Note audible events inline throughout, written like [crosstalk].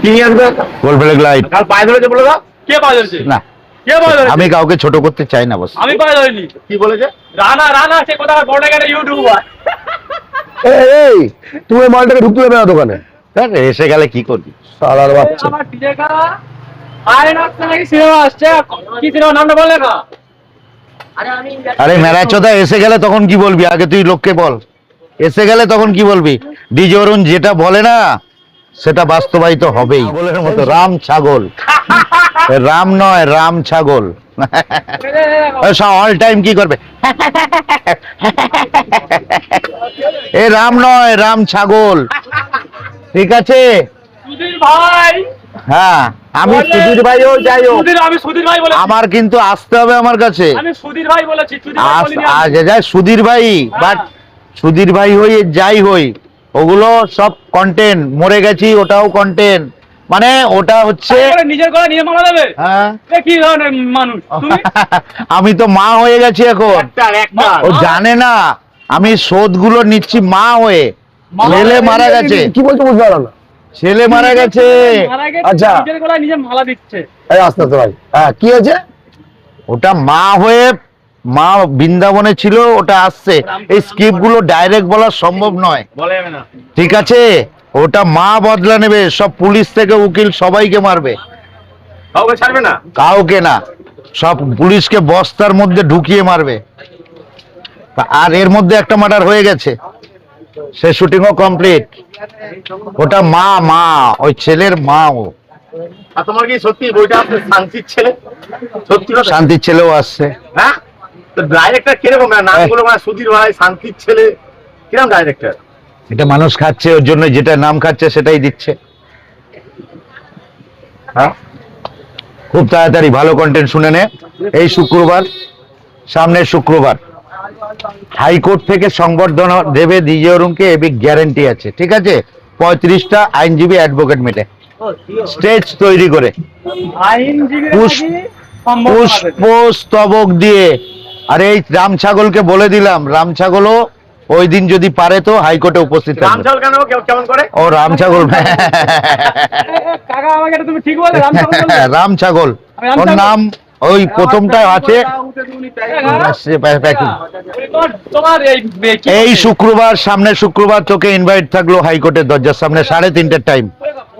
কি নিয়ে আসবে? গোল ফ্ল্যাগ লাইট কাল পায়ে ধরেছে বলে দাও। কে পায়ে ধরেছে? না। কে পায়ে ধরেছে? আমি কাউকে ছোট করতে চাই না বস। আমি পায়ে ধরিনি। কি বলেছে? রানা রানা সে কথা বড় একটা ইউটিউবার এই, এই তুমি ওই মালটাকে ঢুকতে দেবে না দোকানে। স্যার, এসে গেলে কি করবি? সালার বাচ্চা। আমার ডিজে কারা আরে না নাকি সিনেমা আসছে। কি সিনেমা নামটা বললে না আরে মেরাচোদা এসে গেলে তখন কি বলবি? আগে তুই লোককে বল। এসে গেলে তখন কি বলবি? ডিজে অরুণ যেটা বলে না সেটা বাস্তবায়িত হবেই। ছাগলের মতো। রাম ছাগল। রাম নয় রাম ছাগল। অল টাইম কি করবে? এ রাম নয় রাম ছাগল। ঠিক আছে? ভাই। হ্যাঁ আমি সুধীর ভাইও যাই হোক। আমি সুধীর ভাই বলেছি। আমার কিন্তু আসতে হবে আমার কাছে। আমি সুধীর ভাই বলেছি সুধীর ভাই সুধীর বাট সুধীর ভাই হই যাই হই। ওগুলো সব কন্টেন্ট মরে গেছি ওটাও কন্টেন্ট মানে ওটা হচ্ছে নিজের গলা নিজে মারা দেবে? হ্যাঁ। কি ধরনের মানুষ? [laughs] আমি তো মা হয়ে গেছি এখন। ও জানে না আমি শোধগুলো নিচ্ছি মা হয়ে। ছেলে মারা গেছে। কি বলছো বুঝতে পারলাম না। ছেলে মারা গেছে। মারা গেছে, আচ্ছা। নিজের গলায় নিজে মালা দিচ্ছে। এই আস্তে আস্তে ভাই। হ্যাঁ কি হয়েছে? ওটা মা হয়ে মা বৃন্দাবনে ছিল ওটা আসছে। এই স্ক্রিপ্টগুলো ডাইরেক্ট বলা সম্ভব নয়। ঠিক আছে? ওটা মা বদলা নেবে সব পুলিশ থেকে উকিল সবাইকে মারবে। কাউকে না? কাউকে না সব পুলিশকে বস্তার মধ্যে ঢুকিয়ে মারবে। আর এর মধ্যে একটা মার্ডার হয়ে গেছে। সে শুটিংও কমপ্লিট ওটা মা মা ওই ছেলের মা ও। তোমার কি সত্যি বইটা শান্তির ছেলে? সত্যি শান্তির ছেলেও আসছে। হ্যাঁ? ডাইরেক্টর কীরকম নামগুলো মানে সুধীর ভাই শান্তির ছেলে। কীরকম ডাইরেক্টর এটা মানুষ খাচ্ছে ওর জন্য যেটা নাম খাচ্ছে সেটাই দিচ্ছে। হ্যাঁ? খুব তাড়াতাড়ি ভালো কন্টেন্ট শুনে নে। এই শুক্রবার সামনের শুক্রবার। হাইকোর্ট থেকে সংবর্ধনা দেবে দিজে অরুণকে এবি গ্যারেন্টি আছে। ঠিক আছে? পঁয়ত্রিশটা আইনজীবী অ্যাডভোকেট মিলে। স্টেজ তৈরি করে। আইনজীবী পুষ- পুষ্প স্তবক দিয়ে। আর এই রাম ছাগলকে বলে দিলাম রাম ছাগলও ওই দিন যদি পারে তো হাইকোর্টে উপস্থিত থাকবে। ও রাম ছাগল। [laughs] কাকা আমাকে এটা তুমি ঠিক বলে রাম ছাগল [laughs] ওর নাম ওই প্রথমটা আছে। এই কি এই বলে? শুক্রবার সামনে শুক্রবার তোকে ইনভাইট থাকল হাইকোর্টের দরজার সামনে সাড়ে তিনটের টাইম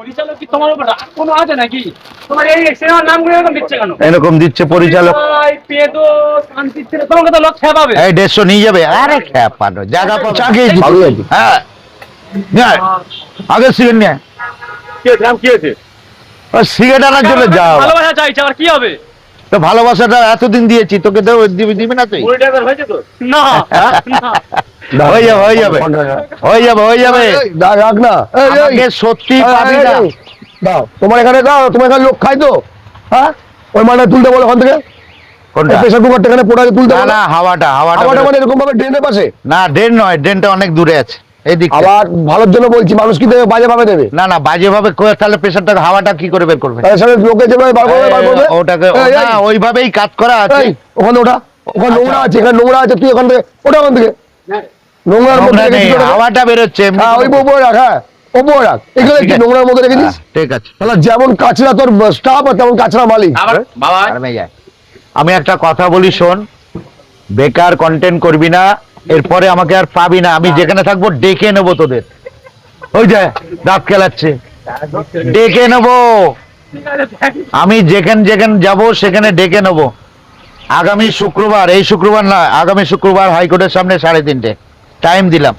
পরিচালক কি তোমার উপর রাগ কোনো আছে নাকি? তোমার এই সিনেমার নামগুলো এরকম দিচ্ছে কেন? এরকম দিচ্ছে পরিচালক। পেদো শান্তি ছিল তোমাকে তো লোক খেপাবে এই দেড়শো নিয়ে যাবে। আরে খ্যাপানো জায়গা পাবে। ভালো লাগছে। হ্যাঁ। আগে সিগারেট নিয়ে। কি রাম কি আছে সিগারেট আনার জন্য যাও। ভালোবাসা চাইছে আর কি হবে? তো ভালোবাসাটা এতদিন দিয়েছি তোকে দেবো দিবি দিবি না তুই? কুড়ি টাকার হয়েছে তো? না হ্যাঁ? হয়ে যাবে হয়ে যাবে। হয়ে যাবে হয়ে যাবে। রাখ না। এই, এই, আমাকে সত্যি পাবি না। দাও তোমার এখানে দাও তোমার এখানে লোক খাই তো। হ্যাঁ? ওই মালটা তুলতে বলো ওখান থেকে। কুকারটা এখানে তুলতে না না হাওয়াটা হাওয়াটা মানে এরকম ভাবে ড্রেনের পাশে? না ড্রেন নয় ড্রেনটা অনেক দূরে আছে। আবার ভালোর জন্য বলছি মানুষ কি দেবে বাজে ভাবে দেবে। না না বাজে ভাবে করে তাহলে প্রেশারটা হাওয়াটা কি করে বের করবে? তাদের সাথে লোকে যেভাবে বার করবে বার করবে। ওটাকে এই, না এই, ওইভাবেই কাজ করা আছে। ওখানে ওঠা। ওখানে নোংরা আছে এখানে নোংরা আছে তুই ওখান থেকে ওটা ওখান থেকে। নোংরার মধ্যে নোংরা নেই, হাওয়াটা বেরোচ্ছে হ্যাঁ ওই কোনো- উপরে রাখ হ্যাঁ ওপরে রাখ। এগুলো কি নোংরার মধ্যে হ্যাঁ, ঠিক আছে। তাহলে যেমন কাছরা তোর স্টাফ আর তেমন কাছরা মালিক। আমি একটা কথা বলি শোন। বেকার কন্টেন্ট করবি না এরপরে আমাকে আর পাবি না আমি যেখানে থাকব ডেকে নেব তোদের। ওই যে দাঁত খেলাচ্ছে। ডেকে নেব। আমি যেখানে যেখানে যাব সেখানে ডেকে নেব। আগামী শুক্রবার এই শুক্রবার না আগামী শুক্রবার হাইকোর্টের সামনে সাড়ে তিনটে। টাইম দিলাম।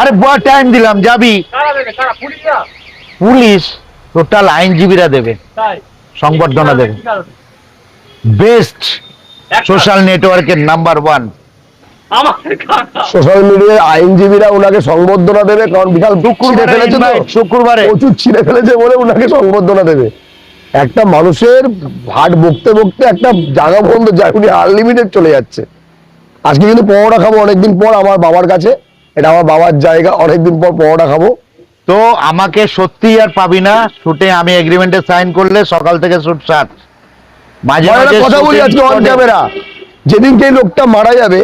আরে বড় টাইম দিলাম যাবি? পুলিশ টোটাল আইনজীবীরা দেবে। সংবর্ধনা দেবে। বেস্ট সোশ্যাল নেটওয়ার্কের নাম্বার ওয়ান সোশ্যাল মিডিয়ায় আইনজীবীরা ওনাকে সংবর্ধনা দেবে কারণ বিশাল ছিঁড়ে ফেলেছে শুক্রবারে। প্রচুর ছিঁড়ে ফেলেছে বলে ওনাকে সংবর্ধনা দেবে। একটা মানুষের ভাট বকতে বকতে একটা জায়গা বন্ধ যায় উনি আনলিমিটেড চলে যাচ্ছে। আজকে কিন্তু পরোটা খাব অনেকদিন পর আমার বাবার কাছে। এটা আমার বাবার জায়গা অনেকদিন পর পরোটা খাব। তো আমাকে সত্যি আর পাবি না শুটে আমি এগ্রিমেন্টে সাইন করলে সকাল থেকে শুট স্টার্ট মাঝে কথা বলি আজকে অন ক্যামেরা যেদিনকে এই লোকটা মারা যাবে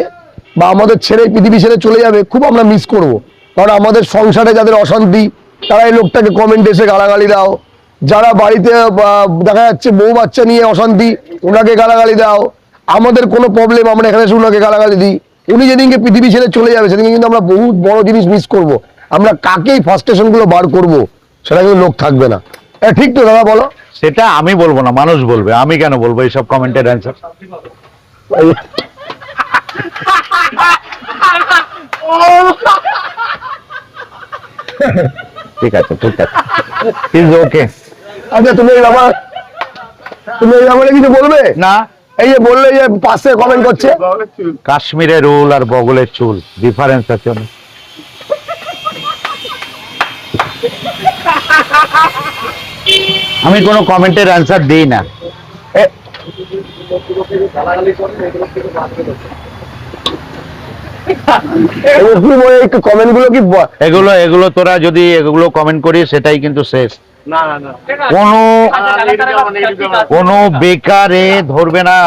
বা আমাদের ছেড়ে পৃথিবী ছেড়ে চলে যাবে খুব আমরা মিস করব। কারণ আমাদের সংসারে যাদের অশান্তি তারা এই লোকটাকে কমেন্টে এসে গালাগালি দাও। যারা বাড়িতে দেখা যাচ্ছে বউ বাচ্চা নিয়ে অশান্তি ওনাকে গালাগালি দাও। আমাদের কোনো প্রবলেম আমরা এখানে এসে ওনাকে গালাগালি দিই। উনি যেদিনকে পৃথিবী ছেড়ে চলে যাবে সেদিনকে কিন্তু আমরা বহুত বড় জিনিস মিস করব। আমরা কাকেই ফার্স্টেশনগুলো বার করব সেটা কিন্তু লোক থাকবে না। এটা ঠিক তো দাদা বলো? সেটা আমি বলব না মানুষ বলবে। আমি কেন বলব এইসব কমেন্টের অ্যান্সার [laughs] [laughs] ঠিক আছে ঠিক আছে। ইজ ওকে আচ্ছা তুমি এই ব্যাপার তুমি এই ব্যাপারে কিছু বলবে? না। এই যে বললে যে পাশে কমেন্ট করছে। কাশ্মীরের রুল আর বগলের চুল ডিফারেন্স আছে অনেক। আমি কোনো কমেন্টের অ্যান্সার দিই না। এগুলো এগুলো তোরা যদি এগুলো কমেন্ট করিস সেটাই কিন্তু শেষ কোনো আচ্ছা কোনো বেকারে ধরবে না।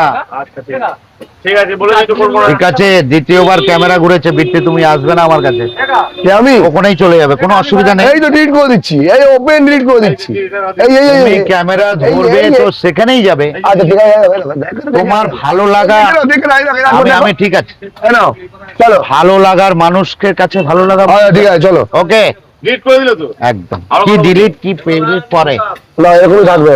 ঠিক আছে। করব না। ঠিক আছে দ্বিতীয়বার ক্যামেরা ঘুরেছে বৃত্তি তুমি আসবে না আমার কাছে। আমি? ওখানেই চলে যাবে কোনো অসুবিধা নেই। এই তো ডিলিট করে দিচ্ছি এই ওপেন ডিলিট করে দিচ্ছি। এই এই এই, ক্যামেরা ধরবে তো সেখানেই যাবে। আচ্ছা ঠিক আছে দেখো, দেখো, তোমার ভালো লাগা আমি আমি ঠিক আছে। চলো। ভালো লাগার মানুষকে কাছে ভালো লাগা আচ্ছা ঠিক আছে চলো। ওকে ডিলিট করে দিল তো? একদম। কি ডিলিট কি পেজ পরে? না এরকমই থাকবে।